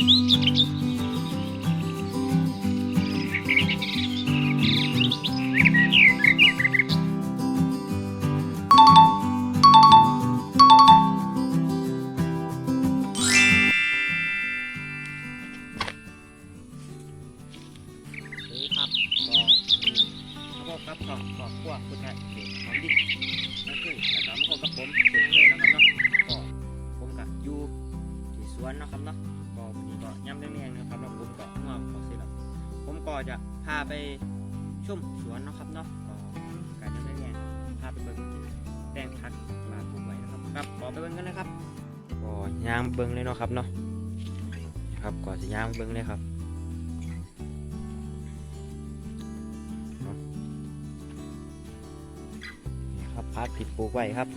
สวัสดีครับก็พบบครอบครัวคุณแม่เด็กของดินนั่นคือแล้วก็มาพบกับผมสุดเลยนะครับเนาะก็ผมกับอยู่ที่สวนนะครับเนาะ ก็วันนี้ก็ย่ำแรงๆนะครับแล้วผมก็งอกของสิแล้วผมก็จะพาไปชมสวนนะครับเนาะก็การย่ำแรงๆพาไปเบิ่งแปลงพักมาปลูกไว้นะครับครับขอไปเบิ่งกันเลยครับก็ย่างเบิ่งเลยเนาะครับเนาะครับก็จะย่างเบิ่งเลยครับครับพักติดปลูกไว้ครับ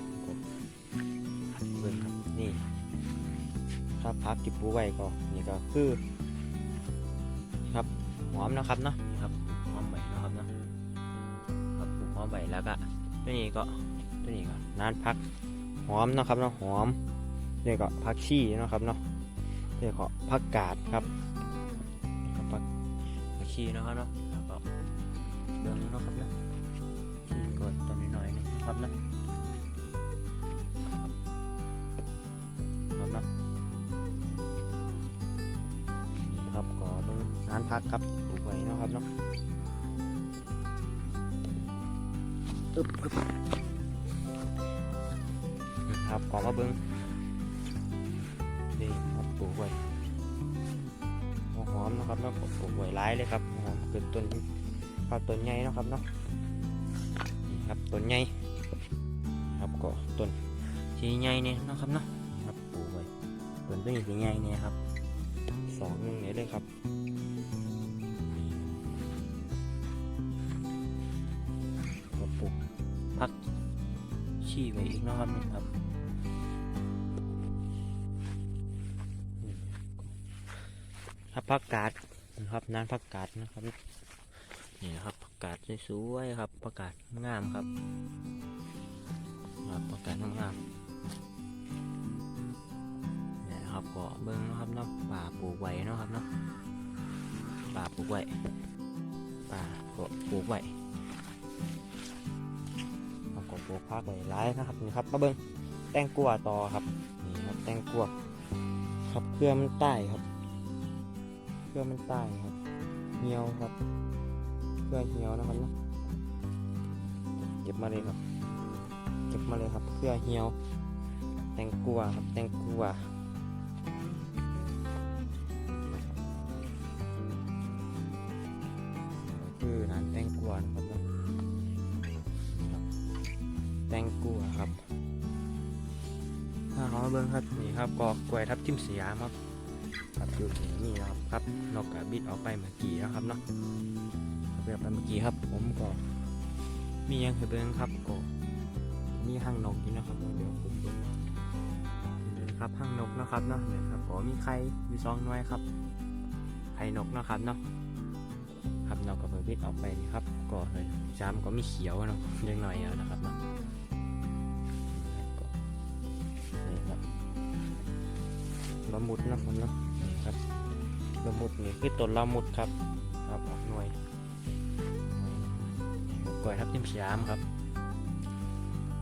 พักติดปลูกไว้ก็นี่ก็คือครับหอมนะครับเนาะนี่ครับหอมใบนะครับเนาะครับปลูกหอมใบแล้วก็ตัวนี้ก็ตัวนี้ก็นานพักหอมนะครับเนาะหอมนี่ก็พักชีเนะครับเนาะนี่ก็พักกาดครับพักพักชีเนะครับเนาะ พักครับปลูกไว้นะครับเนาะอึบอึบครับก่อมาเบิ้งนี่ครับปลูกไว้หอมนะครับเนาะปลูกไว้หลายเลยครับหอมเกิดต้นข้าวต้นใหญ่นะครับเนาะนี่ครับต้นใหญ่ครับก็ต้นสีใหญ่เนี่ยนะครับเนาะครับปลูกไว้ต้นต้นสีใหญ่เนี่ยครับสองหนึ่งเนี่ยเลยครับ ชี้ไว้อีกนะครับนี่ครับนี่ครับพักกาดนะครับน้ำพักกาดนะครับ นี่นะครับผักกาดสวยๆครับผักกาดงามครับครับผักกาดงามนี่นะครับก็เบิ้งนะครับเนาะป่าปลูกไว้นะครับเนาะป่าปลูกไว้ป่าก็ปลูกไว้ เราก็ปลูกพักไว้หลายนะครับนี่ครับมาเบิ้งแตงกวาต่อครับนี่ครับแตงกวาครับเครือมันใต้ครับเครือมันใต้ครับเหี่ยวครับเพื่อเหี่ยวนะครับเนาะเก็บมาเลยครับ เก็บมาเลยครับเพื่อเหี่ยว แตงกัวครับแตงกัวคือร้นแตงกวนะครับ ตงกัวครับถ้าเขามาเบิ้งครับนี่ครับกอกล้วยทับทิมสยามครับครับอยู่ที่นี่นะครับครับนกกระบิดออกไปเมื่อกี้นะครับเนาะแบบเมื่อกี้ครับ ผมก็มียังให้เบิ่งครับก็มีห้างนกอยู่นะครับเดี๋ยวผมเบิ่งเดี๋ยนะครับห้างนกนะครับเนาะเดี๋ยวครับก็มีไข่อยู่สองน่วยครับไข่นกนะครับเนาะครับนกกับเบอร์บิดออกไปนี่ครับก็เลยจามก็มีเขียวเนาะเล็กหน่อยนะครับเนาะ ละมุดนะครับนะนี่ครับละมุดนี่คือต้นละมุดครับครับออกหน่วยกล้วยทับทิมสยามครับ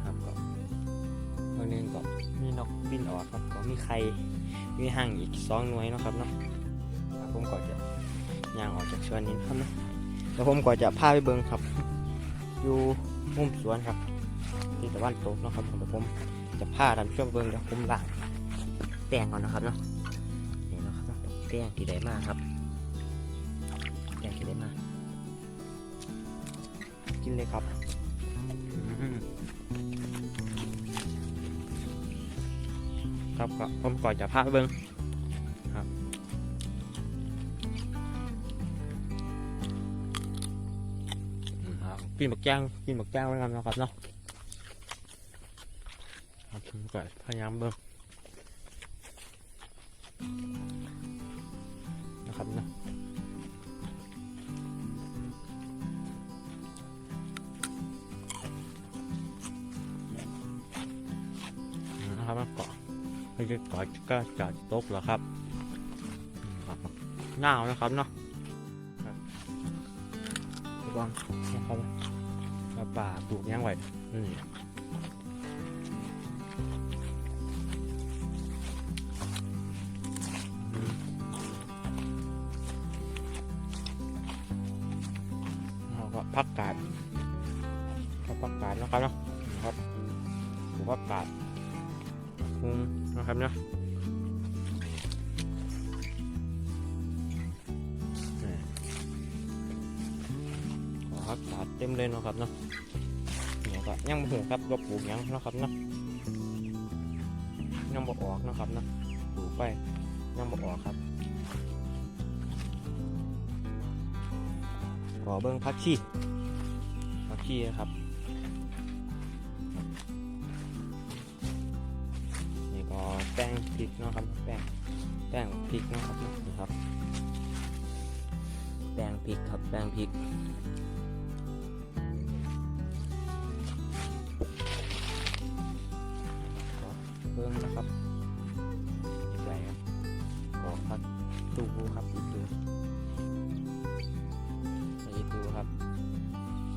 ครับก็เมื่อนึงก็มีนกบินออกครับก็มีไข่มีห่างอีกสองหน่วยนะครับเนาะผมก็จะย่างออกจากสวนนี้ครับนะแล้วผมก็จะพาไปเบิ้งครับ อยู่มุมสวนครับที่ตะวันตกนะครับเดี๋ยวผมจะพาท่านผู้ชมเบิ้งเดี๋ยวผมล้าง แป้งก่อนนะครับเนาะนี่นะครับแป้งที่ใดมากครับอยากกินได้มากกินเลยครับครับก็ผมก่อนจะพาไปเบิ้งครับกินบักย่างกินบักย่างไว้กันนะครับเนาะครับผมก็พยายามเบิ้ง นะครับแล้วก็จะก็จะตกแล้วครับหนาวนะครับเนาะระวังนะครับว่าป่าปลูกหยังไว้นี่อืมแล้วก็พักกาดพักกาดนะครับเนาะครับพักกาด คุมนะครับเนาะักกาดเต็มเลยเนาะครับเนาะเนี่ยก็ยังบ่หูครับว่าปลูกยังเนาะครับเนาะยังบ่ออกเนาะครับเนาะปลูกไปยังบ่ออกครับขอเบิ้งพักชีพักชีนะครับ แป้งพริกนะครับแป้งแป้งพริกนะครับนี่ครับ แป้งพริกครับแป้งพริกเพิ่มนะครับใส่ครับกอกพักตูครับอีตูอีตูครับ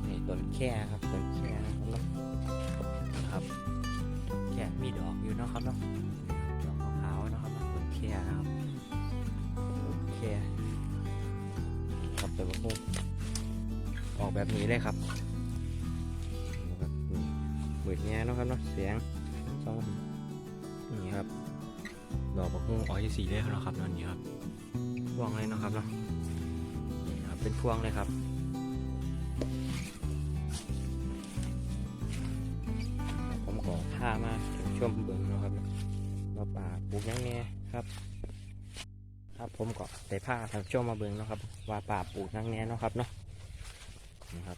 นี่ต้นแค่ครับต้นแค่นะครับนะครับแค่มีดอกอยู่นะครับเนาะ เนาะต้นแค่นะครับต้นแค่ครับแต่ว่างออกแบบนี้เลยครับนะครับมืดแง่นะครับเนาะเสียงสองนี่ครับดอกบักม่วงออยสีเลยเนาะครับนั่นนี่ครับพวงเลยนะครับเนาะนี่ครับเป็นพวงเลยครับผมขอผ้ามาชมเบิ้งนะครับมาป่าปลูกยังแน่ครับ ครับผมก็ได้ผ้าทำชมมาเบิงเนาะครับ ว่าป่าปลูกหยังแน่เนาะครับเนาะนี่ครับ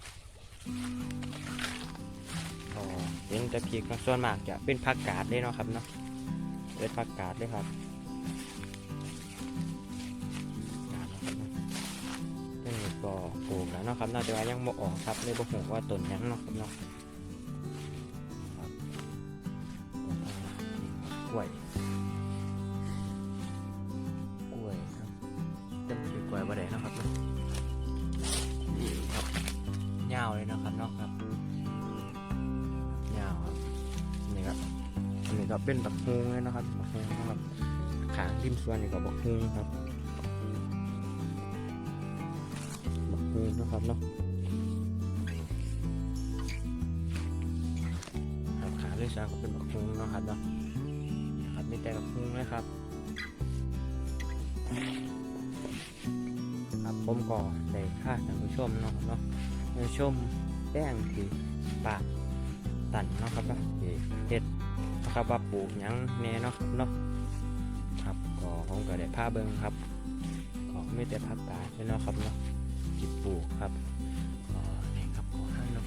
ก็เป็นแต่พริกส่วนมากจะเป็นผักกาดเลยเนาะครับเนาะเป็นผักกาดเลยครับกาดนะครับเนาะนี่ก็ปลูกแล้วเนาะครับเนาะว่ายังบ่ออกครับเลยบ่ฮู้ว่าต้นยังเนาะครับเนาะครับกล้วย วยบ่ได้นะครับนี่ครับยาวเลยนะครับเนาะครับยาวครับนี่ครับนนี้ก็เป็นบักฮงเลยนะครับบักฮงนะครับขางริมสวนนี่ก็บักฮงครับบักฮงนะครับเนาะครับขาเลยสวนก็เป็นบักฮุงนะครับเนาะครับมีแต่บักฮุงเลยครับครับ ผมก็ได้ค่าท่านผู้ชมเนาะเนาะท่านผู้ชมแป้งที่ปากตันเนาะครับเนาะที่เฮ็ดนะครับว่าปลูกหยังแน่เนาะเนาะครับก็ผมก็ได้ผ้าเบิ้งครับก็ไม่แต่ผักกาดด้วยเนาะครับเนาะที่ปลูกครับก็นี่ครับขอให้เนาะ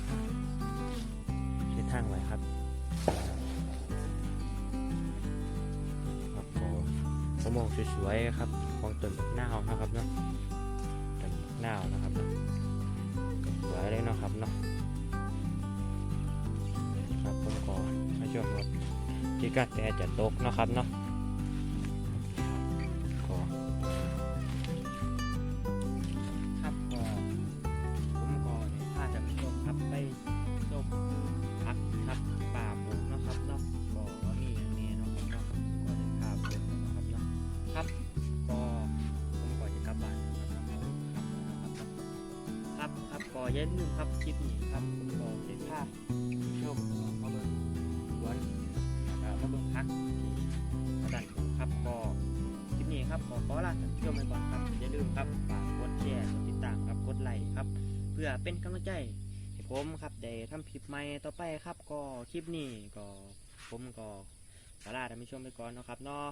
เช็ดทางไว้ครับครับก็สมองสวยๆครับของต้นหน้าวนะครับเนาะ หน้าวนะครับเนาะสวยเลยนะครับเนาะครับผมก็มาชมครับที่กาแต่จะตกนะครับเนาะ อย่าลืมครับคลิปนี้ครับผมบอกเลยถ้าชมมาเบิ้งวันมาเพิ่งพักกระดันครับก็คลิปนี้ครับขอขอลาท่านผู้ชมไปก่อนครับอย่าลืมครับฝากกดแชร์กดติดตามครับกดไลค์ครับ เพื่อเป็นกำลังใจให้ผมครับเด้ทำคลิปใหม่ต่อไปครับ ก็คลิปนี้ก็ผมก็ขอลาท่านผู้ชมไปก่อนนะครับเนาะ